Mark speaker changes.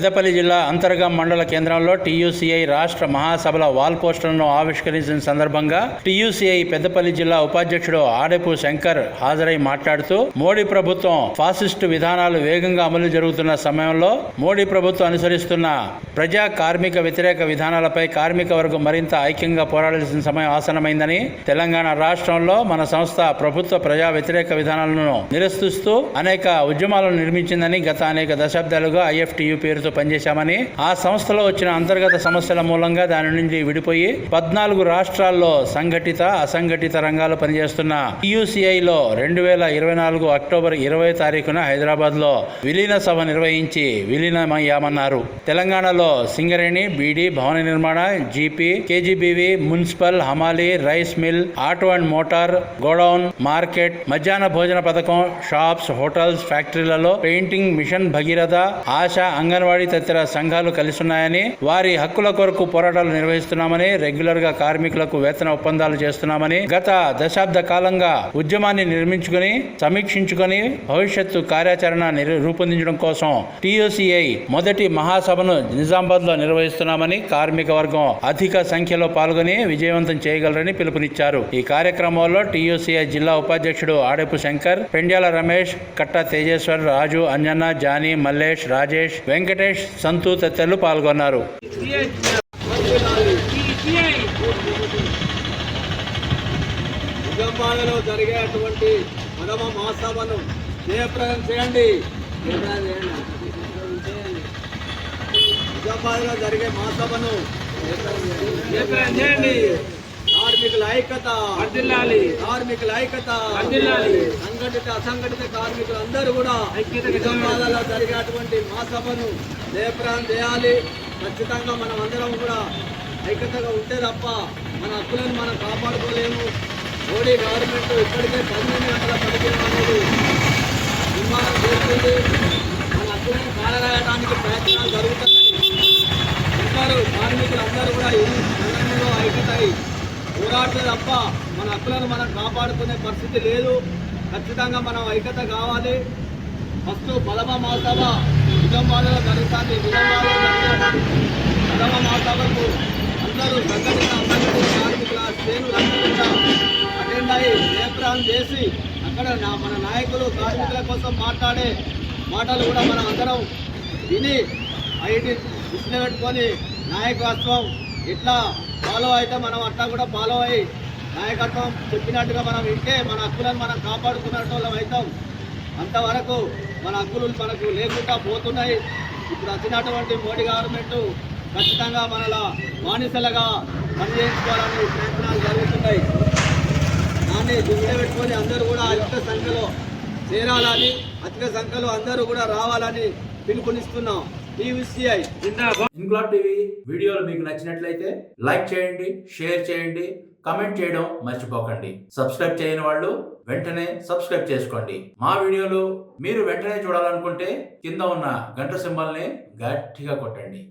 Speaker 1: పెద్దపల్లి జిల్లా అంతర్గం మండల కేంద్రంలో టీయూసీఐ రాష్ట్ర మహాసభల వాల్ పోస్టర్లను ఆవిష్కరించిన సందర్భంగా టీయూసీఐ పెద్దపల్లి జిల్లా ఉపాధ్యక్షుడు ఆడెపు శంకర్ హాజరై మాట్లాడుతూ మోడీ ప్రభుత్వం ఫాసిస్టు విధానాలు వేగంగా అమలు జరుగుతున్న సమయంలో మోడీ ప్రభుత్వం అనుసరిస్తున్న ప్రజా కార్మిక వ్యతిరేక విధానాలపై కార్మిక వర్గం మరింత ఐక్యంగా పోరాడాల్సిన సమయం ఆసనమైందని తెలంగాణ రాష్ట్రంలో మన సంస్థ ప్రభుత్వ ప్రజా వ్యతిరేక విధానాలను నిరసిస్తూ అనేక ఉద్యమాలను నిర్మించిందని గత అనేక దశాబ్దాలుగా ఐఎఫ్టియు పేరుతో పనిచేశామని ఆ సంస్థలో వచ్చిన అంతర్గత సమస్యల మూలంగా దాని నుంచి విడిపోయి పద్నాలుగు రాష్ట్రాల్లో సంఘటిత అసంఘటిత రంగాలు పనిచేస్తున్న TUCI రెండు వేల ఇరవై నాలుగు అక్టోబర్ ఇరవై తారీఖున హైదరాబాద్లో విలీన సభ నిర్వహించి విలీనమయ్యామన్నారు. తెలంగాణలో సింగరేణి బీడీ భవన నిర్మాణ జీపీ కేజీబీవి మున్సిపల్ హమాలి rice mill auto and motor godown market మధ్యాహ్న భోజన పథకం shops hotels ఫ్యాక్టరీలలో painting mission Bhagiratha ASHA anganwadi తదితర సంఘాలు కలిసున్నాయని వారి హక్కుల కొరకు పోరాటాలు నిర్వహిస్తున్నామని రెగ్యులర్గా కార్మికులకు వేతన ఒప్పందాలు చేస్తున్నామని గత దశాబ్ద కాలంగా ఉద్యమాన్ని నిర్మించుకుని సమీక్షించుకొని భవిష్యత్తు కార్యాచరణ రూపొందించడం కోసం టీయూసీఐ మొదటి మహాసభను నిజామాబాద్లో నిర్వహిస్తున్నామని కార్మిక వర్గం అధిక సంఖ్యలో పాల్గొని విజయవంతం చేయగలరని పిలుపునిచ్చారు. ఈ కార్యక్రమంలో టీయూసీఐ జిల్లా ఉపాధ్యక్షుడు ఆడెపు శంకర్ పెండ్యాల రమేష్ కట్ట తేజేశ్వర్ రాజు అంజన్న జానీ మల్లేష్ రాజేష్ వెంకటేష్ సంతు తదితరులు పాల్గొన్నారు.
Speaker 2: నిజామాబాద్లో జరిగేటువంటి ప్రథమ మహాసభను జయప్రదం చేయండి. చేయండి. నిజామాబాద్లో జరిగే మహాసభను జయప్రదం చేయండి. కార్మికుల ఐక్యత
Speaker 3: వర్ధిల్లాలి.
Speaker 2: కార్మికుల ఐక్యత
Speaker 3: వర్ధిల్లాలి.
Speaker 2: సంఘటిత అసంఘటిత కార్మికులు అందరూ కూడా నిజామాబాద్లో జరిగేటువంటి మహాసభను జయప్రదం చేయాలి. ఖచ్చితంగా మనం అందరం కూడా ఐక్యతగా ఉంటే తప్ప మన హక్కులను మనం కాపాడుకోలేము. మోడీ గవర్నమెంట్ ఇప్పటికే పన్నెండు గంటల పదిహేను అనేది నిర్మాణం చేస్తుంది మన హక్కులను కాలరాయడానికి ప్రయత్నాలు జరుగుతున్నాయి. అందరూ కార్మికులు అందరూ కూడా ఈ ఐక్యతై పోరాడితే తప్ప మన హక్కులను మనం కాపాడుకునే పరిస్థితి లేదు. ఖచ్చితంగా మనం ఐక్యత కావాలి. ఫస్ట్ పదమ మహాసభ నిజామాబాద్లో జరుగుతుంది నిజామాబాద్లో జరిగే మహాసభకు అందరూ సంఘటిత అసంఘటిత కార్మికుల శ్రేణులందరూ కూడా అటెండ్ అయ్యి నేత్రాలు చేసి అక్కడ మన నాయకులు కార్మికుల కోసం మాట్లాడే మాటలు కూడా మనం అందరం విని ఐటీ దృష్టిలో పెట్టుకొని నాయకత్వం ఇట్లా ఫాలో అయితే మనం అట్లా కూడా ఫాలో అయ్యి నాయకత్వం చెప్పినట్టుగా మనం వింటే మన హక్కులను మనం కాపాడుకున్నట్టు వాళ్ళం అవుతాం. అంతవరకు మన హక్కులు మనకు లేకుండా పోతున్నాయి. ఇప్పుడు వచ్చినటువంటి మోడీ గవర్నమెంట్ ఖచ్చితంగా మనలా బానిసలుగా పనిచేయించుకోవాలని ప్రయత్నాలు జరుగుతున్నాయి. దాన్ని దృష్టిలో పెట్టుకొని అందరూ కూడా అధిక సంఖ్యలో చేరాలని అధిక సంఖ్యలో అందరూ కూడా రావాలని పిలుపునిస్తున్నాం. టీవీసీఐ
Speaker 1: ఇంక్లాబ్ టీవీ వీడియోలు మీకు నచ్చినట్లయితే లైక్ చేయండి షేర్ చేయండి కమెంట్ చేయడం మర్చిపోకండి. సబ్స్క్రైబ్ చేయని వాళ్ళు వెంటనే సబ్స్క్రైబ్ చేసుకోండి. మా వీడియోలు మీరు వెంటనే చూడాలనుకుంటే కింద ఉన్న గంట సింబల్ని గట్టిగా కొట్టండి.